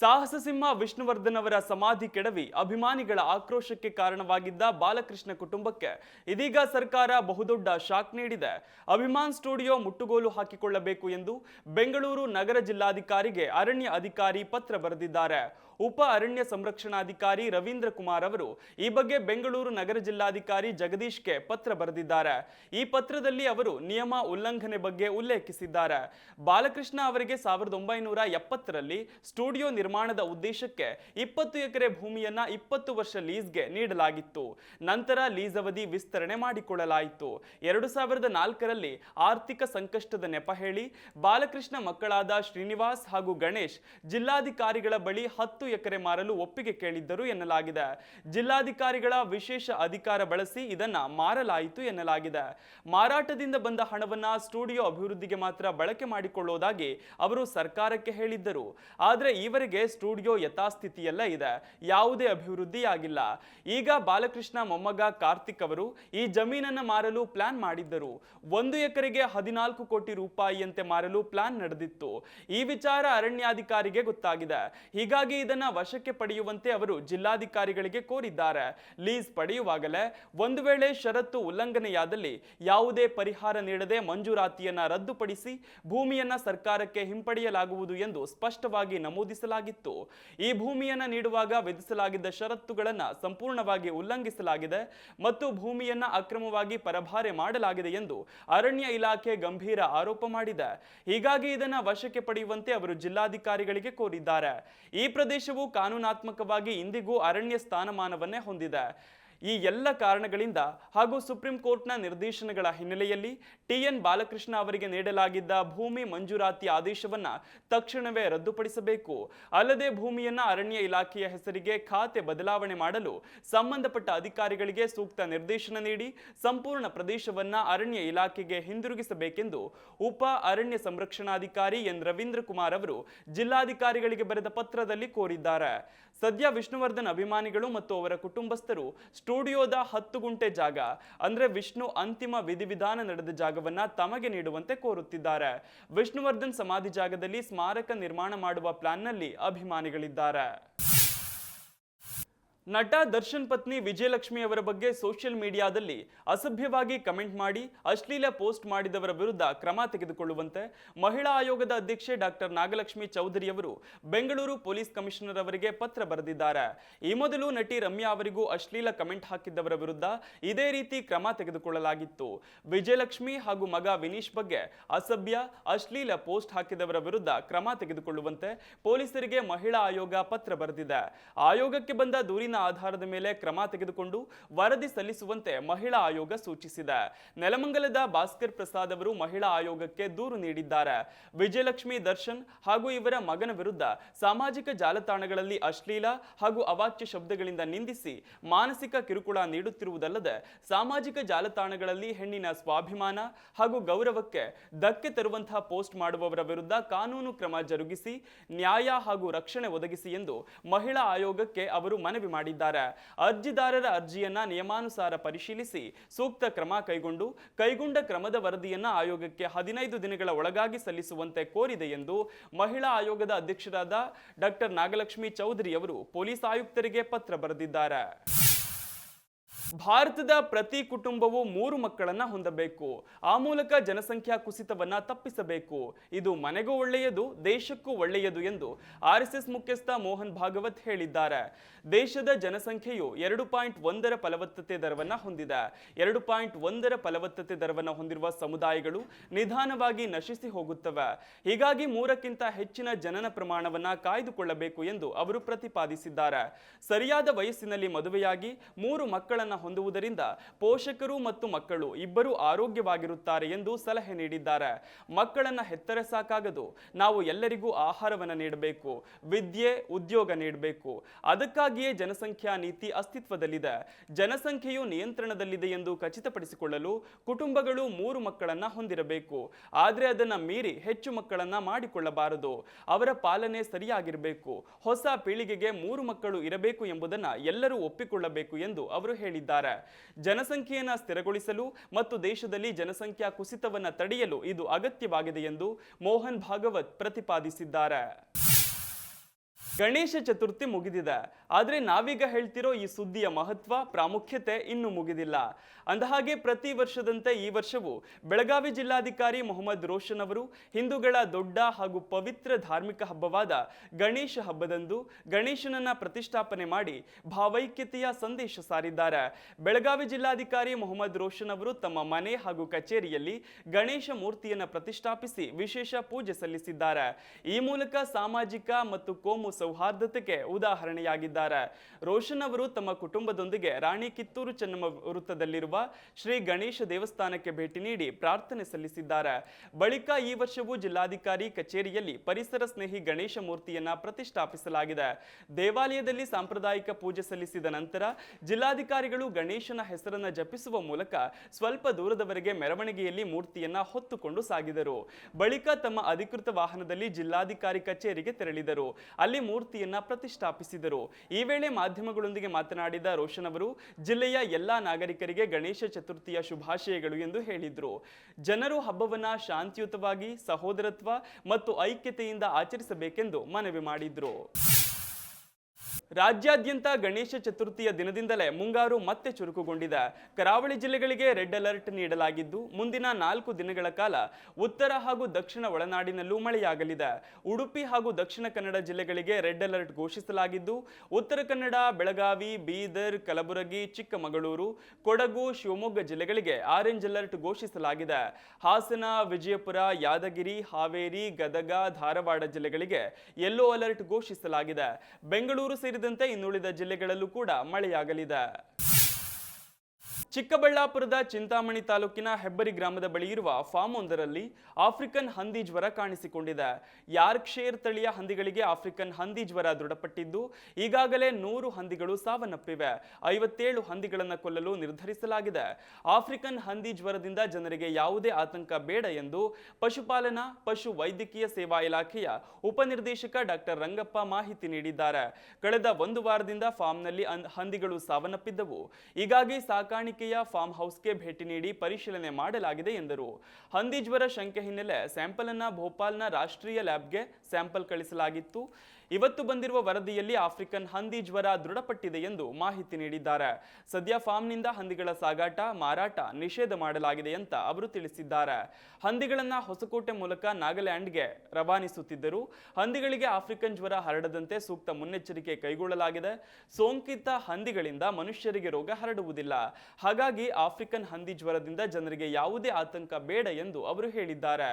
ಸಾಹಸ ಸಿಂಹ ವಿಷ್ಣುವರ್ಧನ್ ಅವರ ಸಮಾಧಿ ಕೆಡವಿ ಅಭಿಮಾನಿಗಳ ಆಕ್ರೋಶಕ್ಕೆ ಕಾರಣವಾಗಿದ್ದ ಬಾಲಕೃಷ್ಣ ಕುಟುಂಬಕ್ಕೆ ಇದೀಗ ಸರ್ಕಾರ ಬಹುದೊಡ್ಡ ಶಾಕ್ ನೀಡಿದೆ. ಅಭಿಮಾನ್ ಸ್ಟುಡಿಯೋ ಮುಟ್ಟುಗೋಲು ಹಾಕಿಕೊಳ್ಳಬೇಕು ಎಂದು ಬೆಂಗಳೂರು ನಗರ ಜಿಲ್ಲಾಧಿಕಾರಿಗೆ ಅರಣ್ಯ ಅಧಿಕಾರಿ ಪತ್ರ ಬರೆದಿದ್ದಾರೆ. ಉಪ ಅರಣ್ಯ ಸಂರಕ್ಷಣಾಧಿಕಾರಿ ರವೀಂದ್ರ ಕುಮಾರ್ ಅವರು ಈ ಬಗ್ಗೆ ಬೆಂಗಳೂರು ನಗರ ಜಿಲ್ಲಾಧಿಕಾರಿ ಜಗದೀಶ್ಗೆ ಪತ್ರ ಬರೆದಿದ್ದಾರೆ. ಈ ಪತ್ರದಲ್ಲಿ ಅವರು ನಿಯಮ ಉಲ್ಲಂಘನೆ ಬಗ್ಗೆ ಉಲ್ಲೇಖಿಸಿದ್ದಾರೆ. ಬಾಲಕೃಷ್ಣ ಅವರಿಗೆ ಸಾವಿರದ ಒಂಬೈನೂರ ಎಪ್ಪತ್ತರಲ್ಲಿ ಸ್ಟುಡಿಯೋ ನಿರ್ಮಾಣದ ಉದ್ದೇಶಕ್ಕೆ ಇಪ್ಪತ್ತು ಎಕರೆ ಭೂಮಿಯನ್ನ ಇಪ್ಪತ್ತು ವರ್ಷ ಲೀಸ್ಗೆ ನೀಡಲಾಗಿತ್ತು. ನಂತರ ಲೀಸ್ ಅವಧಿ ವಿಸ್ತರಣೆ ಮಾಡಿಕೊಳ್ಳಲಾಯಿತು. ಎರಡು ಸಾವಿರದ ನಾಲ್ಕರಲ್ಲಿ ಆರ್ಥಿಕ ಸಂಕಷ್ಟದ ನೆಪ ಹೇಳಿ, ಬಾಲಕೃಷ್ಣ ಮಕ್ಕಳಾದ ಶ್ರೀನಿವಾಸ್ ಹಾಗೂ ಗಣೇಶ್ ಜಿಲ್ಲಾಧಿಕಾರಿಗಳ ಬಳಿ ಹತ್ತು ಎಕರೆ ಮಾರಲು ಒಪ್ಪಿಗೆ ಕೇಳಿದ್ದರು ಎನ್ನಲಾಗಿದೆ. ಜಿಲ್ಲಾಧಿಕಾರಿಗಳ ವಿಶೇಷ ಅಧಿಕಾರ ಬಳಸಿ ಇದನ್ನ ಮಾರಲಾಯಿತು ಎನ್ನಲಾಗಿದೆ. ಮಾರಾಟದಿಂದ ಬಂದ ಹಣವನ್ನ ಸ್ಟುಡಿಯೋ ಅಭಿವೃದ್ಧಿಗೆ ಮಾತ್ರ ಬಳಕೆ ಮಾಡಿಕೊಳ್ಳುವುದಾಗಿ ಅವರು ಸರ್ಕಾರಕ್ಕೆ ಹೇಳಿದ್ದರು. ಆದರೆ ಈವರೆಗೆ ಸ್ಟುಡಿಯೋ ಯಥಾಸ್ಥಿತಿಯಲ್ಲ ಇದೆ. ಯಾವುದೇ ಅಭಿವೃದ್ಧಿಯಾಗಿಲ್ಲ. ಈಗ ಬಾಲಕೃಷ್ಣ ಮೊಮ್ಮಗ ಕಾರ್ತಿಕ್ ಅವರು ಈ ಜಮೀನನ್ನ ಮಾರಲು ಪ್ಲಾನ್ ಮಾಡಿದ್ದರು. ಒಂದು ಎಕರೆಗೆ ಹದಿನಾಲ್ಕು ಕೋಟಿ ರೂಪಾಯಿಯಂತೆ ಮಾರಲು ಪ್ಲಾನ್ ನಡೆದಿತ್ತು. ಈ ವಿಚಾರ ಅರಣ್ಯಾಧಿಕಾರಿಗೆ ಗೊತ್ತಾಗಿದೆ. ಹೀಗಾಗಿ ಇದನ್ನ ವಶಕ್ಕೆ ಪಡೆಯುವಂತೆ ಅವರು ಜಿಲ್ಲಾಧಿಕಾರಿಗಳಿಗೆ ಕೋರಿದ್ದಾರೆ. ಲೀಸ್ ಪಡೆಯುವಾಗಲೇ ಒಂದು ವೇಳೆ ಷರತ್ತು ಉಲ್ಲಂಘನೆಯಾದಲ್ಲಿ ಯಾವುದೇ ಪರಿಹಾರ ನೀಡದೆ ಮಂಜೂರಾತಿಯನ್ನ ರದ್ದುಪಡಿಸಿ ಭೂಮಿಯನ್ನ ಸರ್ಕಾರಕ್ಕೆ ಹಿಂಪಡೆಯಲಾಗುವುದು ಎಂದು ಸ್ಪಷ್ಟವಾಗಿ ನಮೂದಿಸಲಾಗಿತ್ತು. ಈ ಭೂಮಿಯನ್ನ ನೀಡುವಾಗ ವಿಧಿಸಲಾಗಿದ್ದ ಷರತ್ತುಗಳನ್ನ ಸಂಪೂರ್ಣವಾಗಿ ಉಲ್ಲಂಘಿಸಲಾಗಿದೆ ಮತ್ತು ಭೂಮಿಯನ್ನ ಅಕ್ರಮವಾಗಿ ಪರಭಾರೆ ಮಾಡಲಾಗಿದೆ ಎಂದು ಅರಣ್ಯ ಇಲಾಖೆ ಗಂಭೀರ ಆರೋಪ ಮಾಡಿದೆ. ಹೀಗಾಗಿ ಇದನ್ನ ವಶಕ್ಕೆ ಪಡೆಯುವಂತೆ ಅವರು ಜಿಲ್ಲಾಧಿಕಾರಿಗಳಿಗೆ ಕೋರಿದ್ದಾರೆ. ಈ ಪ್ರದೇಶವು ಕಾನೂನಾತ್ಮಕವಾಗಿ ಇಂದಿಗೂ ಅರಣ್ಯ ಸ್ಥಾನಮಾನವನ್ನೇ ಹೊಂದಿದೆ. ಈ ಎಲ್ಲ ಕಾರಣಗಳಿಂದ ಹಾಗೂ ಸುಪ್ರೀಂ ಕೋರ್ಟ್ನ ನಿರ್ದೇಶನಗಳ ಹಿನ್ನೆಲೆಯಲ್ಲಿ ಟಿಎನ್ ಬಾಲಕೃಷ್ಣ ಅವರಿಗೆ ನೀಡಲಾಗಿದ್ದ ಭೂಮಿ ಮಂಜೂರಾತಿ ಆದೇಶವನ್ನ ತಕ್ಷಣವೇ ರದ್ದುಪಡಿಸಬೇಕು. ಅಲ್ಲದೆ ಭೂಮಿಯನ್ನ ಅರಣ್ಯ ಇಲಾಖೆಯ ಹೆಸರಿಗೆ ಖಾತೆ ಬದಲಾವಣೆ ಮಾಡಲು ಸಂಬಂಧಪಟ್ಟ ಅಧಿಕಾರಿಗಳಿಗೆ ಸೂಕ್ತ ನಿರ್ದೇಶನ ನೀಡಿ, ಸಂಪೂರ್ಣ ಪ್ರದೇಶವನ್ನ ಅರಣ್ಯ ಇಲಾಖೆಗೆ ಹಿಂದಿರುಗಿಸಬೇಕೆಂದು ಉಪ ಅರಣ್ಯ ಸಂರಕ್ಷಣಾಧಿಕಾರಿ ಎನ್. ರವೀಂದ್ರ ಕುಮಾರ್ ಅವರು ಜಿಲ್ಲಾಧಿಕಾರಿಗಳಿಗೆ ಬರೆದ ಪತ್ರದಲ್ಲಿ ಕೋರಿದ್ದಾರೆ. ಸದ್ಯ ವಿಷ್ಣುವರ್ಧನ್ ಅಭಿಮಾನಿಗಳು ಮತ್ತು ಅವರ ಕುಟುಂಬಸ್ಥರು ಸ್ಟುಡಿಯೋದ ಹತ್ತು ಗುಂಟೆ ಜಾಗ, ಅಂದ್ರೆ ವಿಷ್ಣು ಅಂತಿಮ ವಿಧಿವಿಧಾನ ನಡೆದ ಜಾಗವನ್ನ ತಮಗೆ ನೀಡುವಂತೆ ಕೋರುತ್ತಿದ್ದಾರೆ. ವಿಷ್ಣುವರ್ಧನ್ ಸಮಾಧಿ ಜಾಗದಲ್ಲಿ ಸ್ಮಾರಕ ನಿರ್ಮಾಣ ಮಾಡುವ ಪ್ಲಾನ್ನಲ್ಲಿ ಅಭಿಮಾನಿಗಳಿದ್ದಾರೆ. ನಟ ದರ್ಶನ್ ಪತ್ನಿ ವಿಜಯಲಕ್ಷ್ಮಿ ಅವರ ಬಗ್ಗೆ ಸೋಷಿಯಲ್ ಮೀಡಿಯಾದಲ್ಲಿ ಅಸಭ್ಯವಾಗಿ ಕಮೆಂಟ್ ಮಾಡಿ ಅಶ್ಲೀಲ ಪೋಸ್ಟ್ ಮಾಡಿದವರ ವಿರುದ್ಧ ಕ್ರಮ ತೆಗೆದುಕೊಳ್ಳುವಂತೆ ಮಹಿಳಾ ಆಯೋಗದ ಅಧ್ಯಕ್ಷೆ ಡಾಕ್ಟರ್ ನಾಗಲಕ್ಷ್ಮಿ ಚೌಧರಿ ಅವರು ಬೆಂಗಳೂರು ಪೊಲೀಸ್ ಕಮಿಷನರ್ ಅವರಿಗೆ ಪತ್ರ ಬರೆದಿದ್ದಾರೆ. ಈ ಮೊದಲು ನಟಿ ರಮ್ಯಾ ಅವರಿಗೂ ಅಶ್ಲೀಲ ಕಮೆಂಟ್ ಹಾಕಿದ್ದವರ ವಿರುದ್ಧ ಇದೇ ರೀತಿ ಕ್ರಮ ತೆಗೆದುಕೊಳ್ಳಲಾಗಿತ್ತು. ವಿಜಯಲಕ್ಷ್ಮಿ ಹಾಗೂ ಮಗ ವಿನೀಶ್ ಬಗ್ಗೆ ಅಸಭ್ಯ, ಅಶ್ಲೀಲ ಪೋಸ್ಟ್ ಹಾಕಿದವರ ವಿರುದ್ಧ ಕ್ರಮ ತೆಗೆದುಕೊಳ್ಳುವಂತೆ ಪೊಲೀಸರಿಗೆ ಮಹಿಳಾ ಆಯೋಗ ಪತ್ರ ಬರೆದಿದೆ. ಆಯೋಗಕ್ಕೆ ಬಂದ ದೂರಿನ ಆಧಾರದ ಮೇಲೆ ಕ್ರಮ ತೆಗೆದುಕೊಂಡು ವರದಿ ಸಲ್ಲಿಸುವಂತೆ ಮಹಿಳಾ ಆಯೋಗ ಸೂಚಿಸಿದೆ. ನೆಲಮಂಗಲದ ಭಾಸ್ಕರ್ ಪ್ರಸಾದ್ ಅವರು ಮಹಿಳಾ ಆಯೋಗಕ್ಕೆ ದೂರು ನೀಡಿದ್ದಾರೆ. ವಿಜಯಲಕ್ಷ್ಮಿ ದರ್ಶನ್ ಹಾಗೂ ಇವರ ಮಗನ ವಿರುದ್ಧ ಸಾಮಾಜಿಕ ಜಾಲತಾಣಗಳಲ್ಲಿ ಅಶ್ಲೀಲ ಹಾಗೂ ಅವಾಚ್ಯ ಶಬ್ದಗಳಿಂದ ನಿಂದಿಸಿ ಮಾನಸಿಕ ಕಿರುಕುಳ ನೀಡುತ್ತಿರುವುದಲ್ಲದೆ ಸಾಮಾಜಿಕ ಜಾಲತಾಣಗಳಲ್ಲಿ ಹೆಣ್ಣಿನ ಸ್ವಾಭಿಮಾನ ಹಾಗೂ ಗೌರವಕ್ಕೆ ಧಕ್ಕೆ ತರುವಂತಹ ಪೋಸ್ಟ್ ಮಾಡುವವರ ವಿರುದ್ಧ ಕಾನೂನು ಕ್ರಮ ಜರುಗಿಸಿ, ನ್ಯಾಯ ಹಾಗೂ ರಕ್ಷಣೆ ಒದಗಿಸಿ ಎಂದು ಮಹಿಳಾ ಆಯೋಗಕ್ಕೆ ಅವರು ಮನವಿ ಮಾಡಿದ್ದಾರೆ. ಅರ್ಜಿದಾರರ ಅರ್ಜಿಯನ್ನ ನಿಯಮಾನುಸಾರ ಪರಿಶೀಲಿಸಿ ಸೂಕ್ತ ಕ್ರಮ ಕೈಗೊಂಡು ಕೈಗೊಂಡ ಕ್ರಮದ ವರದಿಯನ್ನ ಆಯೋಗಕ್ಕೆ ಹದಿನೈದು ದಿನಗಳ ಒಳಗಾಗಿ ಸಲ್ಲಿಸುವಂತೆ ಕೋರಿದೆ ಎಂದು ಮಹಿಳಾ ಆಯೋಗದ ಅಧ್ಯಕ್ಷರಾದ ಡಾಕ್ಟರ್ ನಾಗಲಕ್ಷ್ಮಿ ಚೌಧರಿ ಅವರು ಪೊಲೀಸ್ ಆಯುಕ್ತರಿಗೆ ಪತ್ರ ಬರೆದಿದ್ದಾರೆ. ಭಾರತದ ಪ್ರತಿ ಕುಟುಂಬವು ಮೂರು ಮಕ್ಕಳನ್ನ ಹೊಂದಬೇಕು. ಆ ಮೂಲಕ ಜನಸಂಖ್ಯಾ ಕುಸಿತವನ್ನ ತಪ್ಪಿಸಬೇಕು. ಇದು ಮನೆಗೂ ಒಳ್ಳೆಯದು, ದೇಶಕ್ಕೂ ಒಳ್ಳೆಯದು ಎಂದು ಆರ್ ಎಸ್ ಎಸ್ ಮುಖ್ಯಸ್ಥ ಮೋಹನ್ ಭಾಗವತ್ ಹೇಳಿದ್ದಾರೆ. ದೇಶದ ಜನಸಂಖ್ಯೆಯು ಎರಡು ಪಾಯಿಂಟ್ ಒಂದರ ಫಲವತ್ತತೆ ದರವನ್ನ ಹೊಂದಿದೆ. ಎರಡು ಪಾಯಿಂಟ್ ಒಂದರ ಫಲವತ್ತತೆ ದರವನ್ನ ಹೊಂದಿರುವ ಸಮುದಾಯಗಳು ನಿಧಾನವಾಗಿ ನಶಿಸಿ ಹೋಗುತ್ತವೆ. ಹೀಗಾಗಿ ಮೂರಕ್ಕಿಂತ ಹೆಚ್ಚಿನ ಜನನ ಪ್ರಮಾಣವನ್ನ ಕಾಯ್ದುಕೊಳ್ಳಬೇಕು ಎಂದು ಅವರು ಪ್ರತಿಪಾದಿಸಿದ್ದಾರೆ. ಸರಿಯಾದ ವಯಸ್ಸಿನಲ್ಲಿ ಮದುವೆಯಾಗಿ ಮೂರು ಮಕ್ಕಳನ್ನ ಹೊಂದುವುದರಿಂದ ಪೋಷಕರು ಮತ್ತು ಮಕ್ಕಳು ಇಬ್ಬರೂ ಆರೋಗ್ಯವಾಗಿರುತ್ತಾರೆ ಎಂದು ಸಲಹೆ ನೀಡಿದ್ದಾರೆ. ಮಕ್ಕಳನ್ನ ಹೆತ್ತರೆ ಸಾಕಾಗದು. ನಾವು ಎಲ್ಲರಿಗೂ ಆಹಾರವನ್ನು ನೀಡಬೇಕು, ವಿದ್ಯೆ, ಉದ್ಯೋಗ ನೀಡಬೇಕು. ಅದಕ್ಕಾಗಿಯೇ ಜನಸಂಖ್ಯಾ ನೀತಿ ಅಸ್ತಿತ್ವದಲ್ಲಿದೆ. ಜನಸಂಖ್ಯೆಯು ನಿಯಂತ್ರಣದಲ್ಲಿದೆ ಎಂದು ಖಚಿತಪಡಿಸಿಕೊಳ್ಳಲು ಕುಟುಂಬಗಳು ಮೂರು ಮಕ್ಕಳನ್ನ ಹೊಂದಿರಬೇಕು. ಆದರೆ ಅದನ್ನ ಮೀರಿ ಹೆಚ್ಚು ಮಕ್ಕಳನ್ನ ಮಾಡಿಕೊಳ್ಳಬಾರದು. ಅವರ ಪಾಲನೆ ಸರಿಯಾಗಿರಬೇಕು. ಹೊಸ ಪೀಳಿಗೆಗೆ ಮೂರು ಮಕ್ಕಳು ಇರಬೇಕು ಎಂಬುದನ್ನ ಎಲ್ಲರೂ ಒಪ್ಪಿಕೊಳ್ಳಬೇಕು ಎಂದು ಅವರು ಹೇಳಿದ್ದಾರೆ. ಜನಸಂಖ್ಯೆಯನ್ನ ಸ್ಥಿರಗೊಳಿಸಲು ಮತ್ತು ದೇಶದಲ್ಲಿ ಜನಸಂಖ್ಯಾ ಕುಸಿತವನ್ನು ತಡೆಯಲು ಇದು ಅಗತ್ಯವಾಗಿದೆ ಎಂದು ಮೋಹನ್ ಭಾಗವತ್ ಪ್ರತಿಪಾದಿಸಿದ್ದಾರೆ. ಗಣೇಶ ಚತುರ್ಥಿ ಮುಗಿದಿದೆ. ಆದರೆ ನಾವೀಗ ಹೇಳ್ತಿರೋ ಈ ಸುದ್ದಿಯ ಮಹತ್ವ, ಪ್ರಾಮುಖ್ಯತೆ ಇನ್ನೂ ಮುಗಿದಿಲ್ಲ. ಅಂದಹಾಗೆ ಪ್ರತಿ ವರ್ಷದಂತೆ ಈ ವರ್ಷವೂ ಬೆಳಗಾವಿ ಜಿಲ್ಲಾಧಿಕಾರಿ ಮೊಹಮ್ಮದ್ ರೋಷನ್ ಅವರು, ಹಿಂದೂಗಳ ದೊಡ್ಡ ಹಾಗೂ ಪವಿತ್ರ ಧಾರ್ಮಿಕ ಹಬ್ಬವಾದ ಗಣೇಶ ಹಬ್ಬದಂದು ಗಣೇಶನನ್ನ ಪ್ರತಿಷ್ಠಾಪನೆ ಮಾಡಿ ಭಾವೈಕ್ಯತೆಯ ಸಂದೇಶ ಸಾರಿದ್ದಾರೆ. ಬೆಳಗಾವಿ ಜಿಲ್ಲಾಧಿಕಾರಿ ಮೊಹಮ್ಮದ್ ರೋಷನ್ ಅವರು ತಮ್ಮ ಮನೆ ಹಾಗೂ ಕಚೇರಿಯಲ್ಲಿ ಗಣೇಶ ಮೂರ್ತಿಯನ್ನ ಪ್ರತಿಷ್ಠಾಪಿಸಿ ವಿಶೇಷ ಪೂಜೆ ಸಲ್ಲಿಸಿದ್ದಾರೆ. ಈ ಮೂಲಕ ಸಾಮಾಜಿಕ ಮತ್ತು ಕೋಮು ಸೌಹಾರ್ದತೆಗೆ ಉದಾಹರಣೆಯಾಗಿದ್ದಾರೆ. ರೋಷನ್ ಅವರು ತಮ್ಮ ಕುಟುಂಬದೊಂದಿಗೆ ರಾಣಿ ಕಿತ್ತೂರು ಚೆನ್ನಮ್ಮ ವೃತ್ತದಲ್ಲಿರುವ ಶ್ರೀ ಗಣೇಶ ದೇವಸ್ಥಾನಕ್ಕೆ ಭೇಟಿ ನೀಡಿ ಪ್ರಾರ್ಥನೆ ಸಲ್ಲಿಸಿದ್ದಾರೆ. ಬಳಿಕ ಈ ವರ್ಷವೂ ಜಿಲ್ಲಾಧಿಕಾರಿ ಕಚೇರಿಯಲ್ಲಿ ಪರಿಸರ ಸ್ನೇಹಿ ಗಣೇಶ ಮೂರ್ತಿಯನ್ನ ಪ್ರತಿಷ್ಠಾಪಿಸಲಾಗಿದೆ. ದೇವಾಲಯದಲ್ಲಿ ಸಾಂಪ್ರದಾಯಿಕ ಪೂಜೆ ಸಲ್ಲಿಸಿದ ನಂತರ ಜಿಲ್ಲಾಧಿಕಾರಿಗಳು ಗಣೇಶನ ಹೆಸರನ್ನ ಜಪಿಸುವ ಮೂಲಕ ಸ್ವಲ್ಪ ದೂರದವರೆಗೆ ಮೆರವಣಿಗೆಯಲ್ಲಿ ಮೂರ್ತಿಯನ್ನ ಹೊತ್ತುಕೊಂಡು ಸಾಗಿದರು. ಬಳಿಕ ತಮ್ಮ ಅಧಿಕೃತ ವಾಹನದಲ್ಲಿ ಜಿಲ್ಲಾಧಿಕಾರಿ ಕಚೇರಿಗೆ ತೆರಳಿದರು. ಅಲ್ಲಿ ಮೂರ್ತಿಯನ್ನ ಪ್ರತಿಷ್ಠಾಪಿಸಿದರು. ಈ ವೇಳೆ ಮಾಧ್ಯಮಗಳೊಂದಿಗೆ ಮಾತನಾಡಿದ ರೋಷನ್ ಅವರು, ಜಿಲ್ಲೆಯ ಎಲ್ಲಾ ನಾಗರಿಕರಿಗೆ ಗಣೇಶ ಚತುರ್ಥಿಯ ಶುಭಾಶಯಗಳು ಎಂದು ಹೇಳಿದರು. ಜನರು ಹಬ್ಬವನ್ನ ಶಾಂತಿಯುತವಾಗಿ, ಸಹೋದರತ್ವ ಮತ್ತು ಐಕ್ಯತೆಯಿಂದ ಆಚರಿಸಬೇಕೆಂದು ಮನವಿ ಮಾಡಿದ್ರು. ರಾಜ್ಯಾದ್ಯಂತ ಗಣೇಶ ಚತುರ್ಥಿಯ ದಿನದಿಂದಲೇ ಮುಂಗಾರು ಮತ್ತೆ ಚುರುಕುಗೊಂಡಿದೆ. ಕರಾವಳಿ ಜಿಲ್ಲೆಗಳಿಗೆ ರೆಡ್ ಅಲರ್ಟ್ ನೀಡಲಾಗಿದ್ದು, ಮುಂದಿನ ನಾಲ್ಕು ದಿನಗಳ ಕಾಲ ಉತ್ತರ ಹಾಗೂ ದಕ್ಷಿಣ ಒಳನಾಡಿನಲ್ಲೂ ಮಳೆಯಾಗಲಿದೆ. ಉಡುಪಿ ಹಾಗೂ ದಕ್ಷಿಣ ಕನ್ನಡ ಜಿಲ್ಲೆಗಳಿಗೆ ರೆಡ್ ಅಲರ್ಟ್ ಘೋಷಿಸಲಾಗಿದ್ದು, ಉತ್ತರ ಕನ್ನಡ, ಬೆಳಗಾವಿ, ಬೀದರ್, ಕಲಬುರಗಿ, ಚಿಕ್ಕಮಗಳೂರು, ಕೊಡಗು, ಶಿವಮೊಗ್ಗ ಜಿಲ್ಲೆಗಳಿಗೆ ಆರೆಂಜ್ ಅಲರ್ಟ್ ಘೋಷಿಸಲಾಗಿದೆ. ಹಾಸನ, ವಿಜಯಪುರ, ಯಾದಗಿರಿ, ಹಾವೇರಿ, ಗದಗ, ಧಾರವಾಡ ಜಿಲ್ಲೆಗಳಿಗೆ ಯೆಲ್ಲೋ ಅಲರ್ಟ್ ಘೋಷಿಸಲಾಗಿದೆ. ಬೆಂಗಳೂರು ಸೇರಿದಂತೆ ಇನ್ನುಳಿದ ಜಿಲ್ಲೆಗಳಲ್ಲೂ ಕೂಡ ಮಳೆಯಾಗಲಿದೆ. ಚಿಕ್ಕಬಳ್ಳಾಪುರದ ಚಿಂತಾಮಣಿ ತಾಲೂಕಿನ ಹೆಬ್ಬರಿ ಗ್ರಾಮದ ಬಳಿ ಇರುವ ಫಾರ್ಮ್ ಒಂದರಲ್ಲಿ ಆಫ್ರಿಕನ್ ಹಂದಿ ಜ್ವರ ಕಾಣಿಸಿಕೊಂಡಿದೆ. ಯಾರ್ಕ್ಷೇರ್ ತಳಿಯ ಹಂದಿಗಳಿಗೆ ಆಫ್ರಿಕನ್ ಹಂದಿ ಜ್ವರ ದೃಢಪಟ್ಟಿದ್ದು, ಈಗಾಗಲೇ ನೂರು ಹಂದಿಗಳು ಸಾವನ್ನಪ್ಪಿವೆ. ಐವತ್ತೇಳು ಹಂದಿಗಳನ್ನು ಕೊಲ್ಲಲು ನಿರ್ಧರಿಸಲಾಗಿದೆ. ಆಫ್ರಿಕನ್ ಹಂದಿ ಜ್ವರದಿಂದ ಜನರಿಗೆ ಯಾವುದೇ ಆತಂಕ ಬೇಡ ಎಂದು ಪಶುಪಾಲನಾ, ಪಶು ವೈದ್ಯಕೀಯ ಸೇವಾ ಇಲಾಖೆಯ ಉಪನಿರ್ದೇಶಕ ಡಾಕ್ಟರ್ ರಂಗಪ್ಪ ಮಾಹಿತಿ ನೀಡಿದ್ದಾರೆ. ಕಳೆದ ಒಂದು ವಾರದಿಂದ ಫಾರ್ಮ್ನಲ್ಲಿ ಹಂದಿಗಳು ಸಾವನ್ನಪ್ಪಿದ್ದವು. ಹೀಗಾಗಿ ಸಾಕಾಣಿಕೆಯ ಫಾರ್ಮ್ ಹೌಸ್ಗೆ ಭೇಟಿ ನೀಡಿ ಪರಿಶೀಲನೆ ಮಾಡಲಾಗಿದೆ ಎಂದರು. ಹಂದಿ ಜ್ವರ ಶಂಕೆ ಹಿನ್ನೆಲೆ ಸ್ಯಾಂಪಲ್ ಅನ್ನ ಭೋಪಾಲ್ನ ರಾಷ್ಟ್ರೀಯ ಲ್ಯಾಬ್ಗೆ ಸ್ಯಾಂಪಲ್ ಕಳಿಸಲಾಗಿತ್ತು. ಇವತ್ತು ಬಂದಿರುವ ವರದಿಯಲ್ಲಿ ಆಫ್ರಿಕನ್ ಹಂದಿ ಜ್ವರ ದೃಢಪಟ್ಟಿದೆ ಎಂದು ಮಾಹಿತಿ ನೀಡಿದ್ದಾರೆ. ಸದ್ಯ ಫಾರ್ಮ್ನಿಂದ ಹಂದಿಗಳ ಸಾಗಾಟ, ಮಾರಾಟ ನಿಷೇಧ ಮಾಡಲಾಗಿದೆ ಅಂತ ಅವರು ತಿಳಿಸಿದ್ದಾರೆ. ಹಂದಿಗಳನ್ನು ಹೊಸಕೋಟೆ ಮೂಲಕ ನಾಗಾಲ್ಯಾಂಡ್ಗೆ ರವಾನಿಸುತ್ತಿದ್ದರು. ಹಂದಿಗಳಿಗೆ ಆಫ್ರಿಕನ್ ಜ್ವರ ಹರಡದಂತೆ ಸೂಕ್ತ ಮುನ್ನೆಚ್ಚರಿಕೆ ಕೈಗೊಳ್ಳಲಾಗಿದೆ. ಸೋಂಕಿತ ಹಂದಿಗಳಿಂದ ಮನುಷ್ಯರಿಗೆ ರೋಗ ಹರಡುವುದಿಲ್ಲ. ಹಾಗಾಗಿ ಆಫ್ರಿಕನ್ ಹಂದಿ ಜ್ವರದಿಂದ ಜನರಿಗೆ ಯಾವುದೇ ಆತಂಕ ಬೇಡ ಎಂದು ಅವರು ಹೇಳಿದ್ದಾರೆ.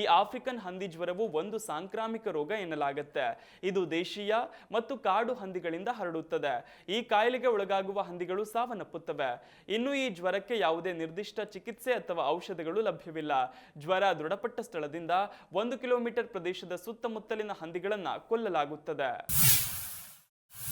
ಈ ಆಫ್ರಿಕನ್ ಹಂದಿ ಜ್ವರವು ಒಂದು ಸಾಂಕ್ರಾಮಿಕ ರೋಗ ಎನ್ನಲಾಗುತ್ತೆ. ಇದು ದೇಶೀಯ ಮತ್ತು ಕಾಡು ಹಂದಿಗಳಿಂದ ಹರಡುತ್ತದೆ. ಈ ಕಾಯಿಲೆಗೆ ಒಳಗಾಗುವ ಹಂದಿಗಳು ಸಾವನ್ನಪ್ಪುತ್ತವೆ. ಇನ್ನು ಈ ಜ್ವರಕ್ಕೆ ಯಾವುದೇ ನಿರ್ದಿಷ್ಟ ಚಿಕಿತ್ಸೆ ಅಥವಾ ಔಷಧಗಳು ಲಭ್ಯವಿಲ್ಲ. ಜ್ವರ ದೃಢಪಟ್ಟ ಸ್ಥಳದಿಂದ ಒಂದು ಕಿಲೋಮೀಟರ್ ಪ್ರದೇಶದ ಸುತ್ತಮುತ್ತಲಿನ ಹಂದಿಗಳನ್ನು ಕೊಲ್ಲಲಾಗುತ್ತದೆ.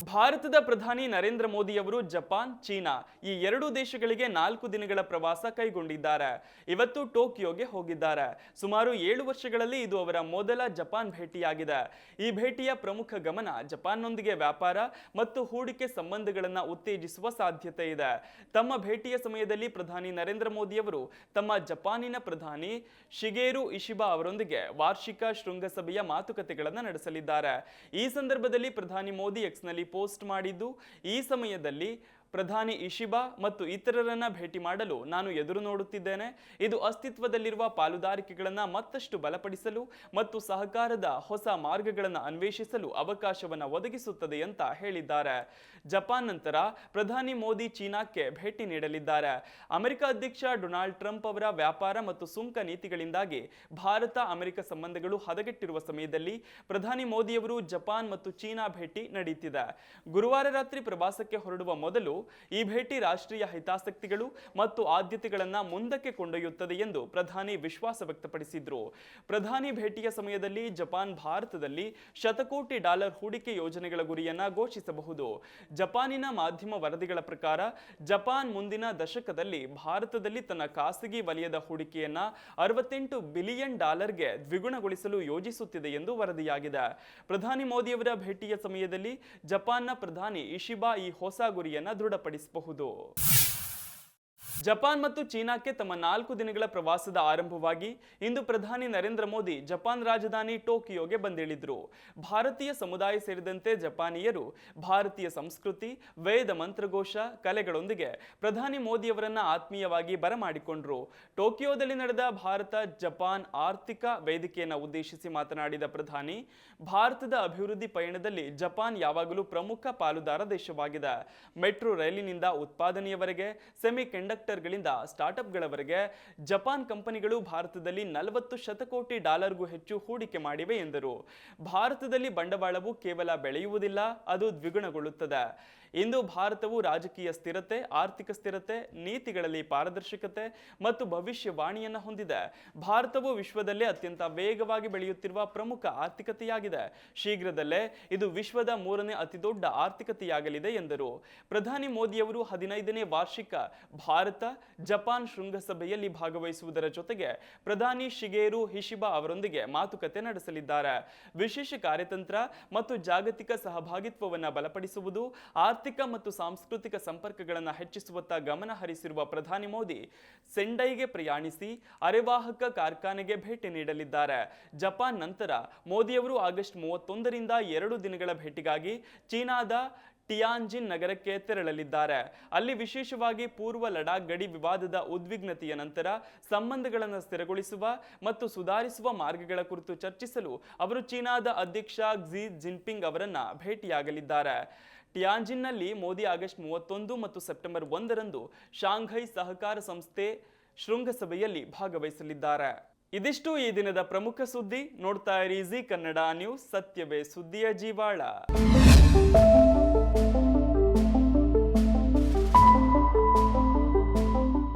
ಭಾರತದ ಪ್ರಧಾನಿ ನರೇಂದ್ರ ಮೋದಿ ಅವರು ಜಪಾನ್, ಚೀನಾ ಈ ಎರಡೂ ದೇಶಗಳಿಗೆ ನಾಲ್ಕು ದಿನಗಳ ಪ್ರವಾಸ ಕೈಗೊಂಡಿದ್ದಾರೆ. ಇವತ್ತು ಟೋಕಿಯೋಗೆ ಹೋಗಿದ್ದಾರೆ. ಸುಮಾರು ಏಳು ವರ್ಷಗಳಲ್ಲಿ ಇದು ಅವರ ಮೊದಲ ಜಪಾನ್ ಭೇಟಿಯಾಗಿದೆ. ಈ ಭೇಟಿಯ ಪ್ರಮುಖ ಗಮನ ಜಪಾನ್ನೊಂದಿಗೆ ವ್ಯಾಪಾರ ಮತ್ತು ಹೂಡಿಕೆ ಸಂಬಂಧಗಳನ್ನು ಉತ್ತೇಜಿಸುವ ಸಾಧ್ಯತೆ ಇದೆ. ತಮ್ಮ ಭೇಟಿಯ ಸಮಯದಲ್ಲಿ ಪ್ರಧಾನಿ ನರೇಂದ್ರ ಮೋದಿ ಅವರು ತಮ್ಮ ಜಪಾನಿನ ಪ್ರಧಾನಿ ಶಿಗೇರು ಇಶಿಬಾ ಅವರೊಂದಿಗೆ ವಾರ್ಷಿಕ ಶೃಂಗಸಭೆಯ ಮಾತುಕತೆಗಳನ್ನು ನಡೆಸಲಿದ್ದಾರೆ. ಈ ಸಂದರ್ಭದಲ್ಲಿ ಪ್ರಧಾನಿ ಮೋದಿ ಎಕ್ಸ್ನಲ್ಲಿ ಪೋಸ್ಟ್ ಮಾಡಿದ್ದು ಈ ಸಮಯದಲ್ಲಿ ಪ್ರಧಾನಿ ಇಶಿಬಾ ಮತ್ತು ಇತರರನ್ನ ಭೇಟಿ ಮಾಡಲು ನಾನು ಎದುರು ನೋಡುತ್ತಿದ್ದೇನೆ. ಇದು ಅಸ್ತಿತ್ವದಲ್ಲಿರುವ ಪಾಲುದಾರಿಕೆಗಳನ್ನು ಮತ್ತಷ್ಟು ಬಲಪಡಿಸಲು ಮತ್ತು ಸಹಕಾರದ ಹೊಸ ಮಾರ್ಗಗಳನ್ನು ಅನ್ವೇಷಿಸಲು ಅವಕಾಶವನ್ನು ಒದಗಿಸುತ್ತದೆ ಅಂತ ಹೇಳಿದ್ದಾರೆ. ಜಪಾನ್ ನಂತರ ಪ್ರಧಾನಿ ಮೋದಿ ಚೀನಾಕ್ಕೆ ಭೇಟಿ ನೀಡಲಿದ್ದಾರೆ. ಅಮೆರಿಕ ಅಧ್ಯಕ್ಷ ಡೊನಾಲ್ಡ್ ಟ್ರಂಪ್ ಅವರ ವ್ಯಾಪಾರ ಮತ್ತು ಸುಂಕ ನೀತಿಗಳಿಂದಾಗಿ ಭಾರತ, ಅಮೆರಿಕ ಸಂಬಂಧಗಳು ಹದಗೆಟ್ಟಿರುವ ಸಮಯದಲ್ಲಿ ಪ್ರಧಾನಿ ಮೋದಿಯವರು ಜಪಾನ್ ಮತ್ತು ಚೀನಾ ಭೇಟಿ ನಡೆಯುತ್ತಿದೆ. ಗುರುವಾರ ರಾತ್ರಿ ಪ್ರವಾಸಕ್ಕೆ ಹೊರಡುವ ಮೊದಲು ಈ ಭೇಟಿ ರಾಷ್ಟ್ರೀಯ ಹಿತಾಸಕ್ತಿಗಳು ಮತ್ತು ಆದ್ಯತೆಗಳನ್ನು ಮುಂದಕ್ಕೆ ಕೊಂಡೊಯ್ಯುತ್ತದೆ ಎಂದು ಪ್ರಧಾನಿ ವಿಶ್ವಾಸ ವ್ಯಕ್ತಪಡಿಸಿದ್ರು. ಪ್ರಧಾನಿ ಭೇಟಿಯ ಸಮಯದಲ್ಲಿ ಜಪಾನ್ ಭಾರತದಲ್ಲಿ ಶತಕೋಟಿ ಡಾಲರ್ ಹೂಡಿಕೆ ಯೋಜನೆಗಳ ಗುರಿಯನ್ನ ಘೋಷಿಸಬಹುದು. ಜಪಾನಿನ ಮಾಧ್ಯಮ ವರದಿಗಳ ಪ್ರಕಾರ, ಜಪಾನ್ ಮುಂದಿನ ದಶಕದಲ್ಲಿ ಭಾರತದಲ್ಲಿ ತನ್ನ ಖಾಸಗಿ ವಲಯದ ಹೂಡಿಕೆಯನ್ನ ಅರವತ್ತೆಂಟು ಬಿಲಿಯನ್ ಡಾಲರ್ಗೆ ದ್ವಿಗುಣಗೊಳಿಸಲು ಯೋಜಿಸುತ್ತಿದೆ ಎಂದು ವರದಿಯಾಗಿದೆ. ಪ್ರಧಾನಿ ಮೋದಿಯವರ ಭೇಟಿಯ ಸಮಯದಲ್ಲಿ ಜಪಾನ್ನ ಪ್ರಧಾನಿ ಇಶಿಬಾ ಈ ಹೊಸ ಗುರಿಯನ್ನ ದೃಢಪಡಿಸಬಹುದು? ಜಪಾನ್ ಮತ್ತು ಚೀನಾಕ್ಕೆ ತಮ್ಮ ನಾಲ್ಕು ದಿನಗಳ ಪ್ರವಾಸದ ಆರಂಭವಾಗಿ ಇಂದು ಪ್ರಧಾನಿ ನರೇಂದ್ರ ಮೋದಿ ಜಪಾನ್ ರಾಜಧಾನಿ ಟೋಕಿಯೋಗೆ ಬಂದಿಳಿದ್ರು. ಭಾರತೀಯ ಸಮುದಾಯ ಸೇರಿದಂತೆ ಜಪಾನಿಯರು, ಭಾರತೀಯ ಸಂಸ್ಕೃತಿ, ವೇದ ಮಂತ್ರಘೋಷ, ಕಲೆಗಳೊಂದಿಗೆ ಪ್ರಧಾನಿ ಮೋದಿಯವರನ್ನ ಆತ್ಮೀಯವಾಗಿ ಬರಮಾಡಿಕೊಂಡ್ರು. ಟೋಕಿಯೋದಲ್ಲಿ ನಡೆದ ಭಾರತ ಜಪಾನ್ ಆರ್ಥಿಕ ವೇದಿಕೆಯನ್ನು ಉದ್ದೇಶಿಸಿ ಮಾತನಾಡಿದ ಪ್ರಧಾನಿ, ಭಾರತದ ಅಭಿವೃದ್ಧಿ ಪಯಣದಲ್ಲಿ ಜಪಾನ್ ಯಾವಾಗಲೂ ಪ್ರಮುಖ ಪಾಲುದಾರ ದೇಶವಾಗಿದೆ. ಮೆಟ್ರೋ ರೈಲಿನಿಂದ ಉತ್ಪಾದನೆಯವರೆಗೆ ಸೆಮಿ ಕಂಡಕ್ಟರ್ಗಳಿಂದ ಸ್ಟಾರ್ಟ್ಅಪ್ಗಳವರೆಗೆ ಜಪಾನ್ ಕಂಪನಿಗಳು ಭಾರತದಲ್ಲಿ ನಲವತ್ತು ಶತಕೋಟಿ ಡಾಲರ್ಗೂ ಹೆಚ್ಚು ಹೂಡಿಕೆ ಮಾಡಿವೆ ಎಂದರು. ಭಾರತದಲ್ಲಿ ಬಂಡವಾಳವು ಕೇವಲ ಬೆಳೆಯುವುದಿಲ್ಲ, ಅದು ದ್ವಿಗುಣಗೊಳ್ಳುತ್ತದೆ. ಇಂದು ಭಾರತವು ರಾಜಕೀಯ ಸ್ಥಿರತೆ, ಆರ್ಥಿಕ ಸ್ಥಿರತೆ, ನೀತಿಗಳಲ್ಲಿ ಪಾರದರ್ಶಕತೆ ಮತ್ತು ಭವಿಷ್ಯವಾಣಿಯನ್ನು ಹೊಂದಿದೆ. ಭಾರತವು ವಿಶ್ವದಲ್ಲೇ ಅತ್ಯಂತ ವೇಗವಾಗಿ ಬೆಳೆಯುತ್ತಿರುವ ಪ್ರಮುಖ ಆರ್ಥಿಕತೆಯಾಗಿದೆ. ಶೀಘ್ರದಲ್ಲೇ ಇದು ವಿಶ್ವದ ಮೂರನೇ ಅತಿದೊಡ್ಡ ಆರ್ಥಿಕತೆಯಾಗಲಿದೆ ಎಂದರು. ಪ್ರಧಾನಿ ಮೋದಿಯವರು ಹದಿನೈದನೇ ವಾರ್ಷಿಕ ಭಾರತ ಜಪಾನ್ ಶೃಂಗಸಭೆಯಲ್ಲಿ ಭಾಗವಹಿಸುವುದರ ಜೊತೆಗೆ ಪ್ರಧಾನಿ ಶಿಗೇರು ಹಿಶಿಬಾ ಅವರೊಂದಿಗೆ ಮಾತುಕತೆ ನಡೆಸಲಿದ್ದಾರೆ. ವಿಶೇಷ ಕಾರ್ಯತಂತ್ರ ಮತ್ತು ಜಾಗತಿಕ ಸಹಭಾಗಿತ್ವವನ್ನು ಬಲಪಡಿಸುವುದು, ಆರ್ಥಿಕ ಮತ್ತು ಸಾಂಸ್ಕೃತಿಕ ಸಂಪರ್ಕಗಳನ್ನು ಹೆಚ್ಚಿಸುವತ್ತ ಗಮನ ಹರಿಸಿರುವ ಪ್ರಧಾನಿ ಮೋದಿ ಸೆಂಡೈಗೆ ಪ್ರಯಾಣಿಸಿ ಅರೆವಾಹಕ ಕಾರ್ಖಾನೆಗೆ ಭೇಟಿ ನೀಡಲಿದ್ದಾರೆ. ಜಪಾನ್ ನಂತರ ಮೋದಿಯವರು ಆಗಸ್ಟ್ ಮೂವತ್ತೊಂದರಿಂದ ಎರಡು ದಿನಗಳ ಭೇಟಿಗಾಗಿ ಚೀನಾದ ಟಿಯಾನ್ಜಿನ್ ನಗರಕ್ಕೆ ತೆರಳಲಿದ್ದಾರೆ. ಅಲ್ಲಿ ವಿಶೇಷವಾಗಿ ಪೂರ್ವ ಲಡಾಖ್ ಗಡಿ ವಿವಾದದ ಉದ್ವಿಗ್ನತೆಯ ನಂತರ ಸಂಬಂಧಗಳನ್ನು ಸ್ಥಿರಗೊಳಿಸುವ ಮತ್ತು ಸುಧಾರಿಸುವ ಮಾರ್ಗಗಳ ಕುರಿತು ಚರ್ಚಿಸಲು ಅವರು ಚೀನಾದ ಅಧ್ಯಕ್ಷ ಕ್ಸಿ ಜಿನ್ಪಿಂಗ್ ಅವರನ್ನು ಭೇಟಿಯಾಗಲಿದ್ದಾರೆ. ಟಿಯಾನ್ಜಿನ್ನಲ್ಲಿ ಮೋದಿ ಆಗಸ್ಟ್ ಮೂವತ್ತೊಂದು ಮತ್ತು ಸೆಪ್ಟೆಂಬರ್ ಒಂದರಂದು ಶಾಂಘೈ ಸಹಕಾರ ಸಂಸ್ಥೆ ಶೃಂಗಸಭೆಯಲ್ಲಿ ಭಾಗವಹಿಸಲಿದ್ದಾರೆ. ಇದಿಷ್ಟು ಈ ದಿನದ ಪ್ರಮುಖ ಸುದ್ದಿ. ನೋಡ್ತಾ ಇರಿ ಕನ್ನಡ ನ್ಯೂಸ್, ಸತ್ಯವೇ ಸುದ್ದಿಯ ಜೀವಾಳ.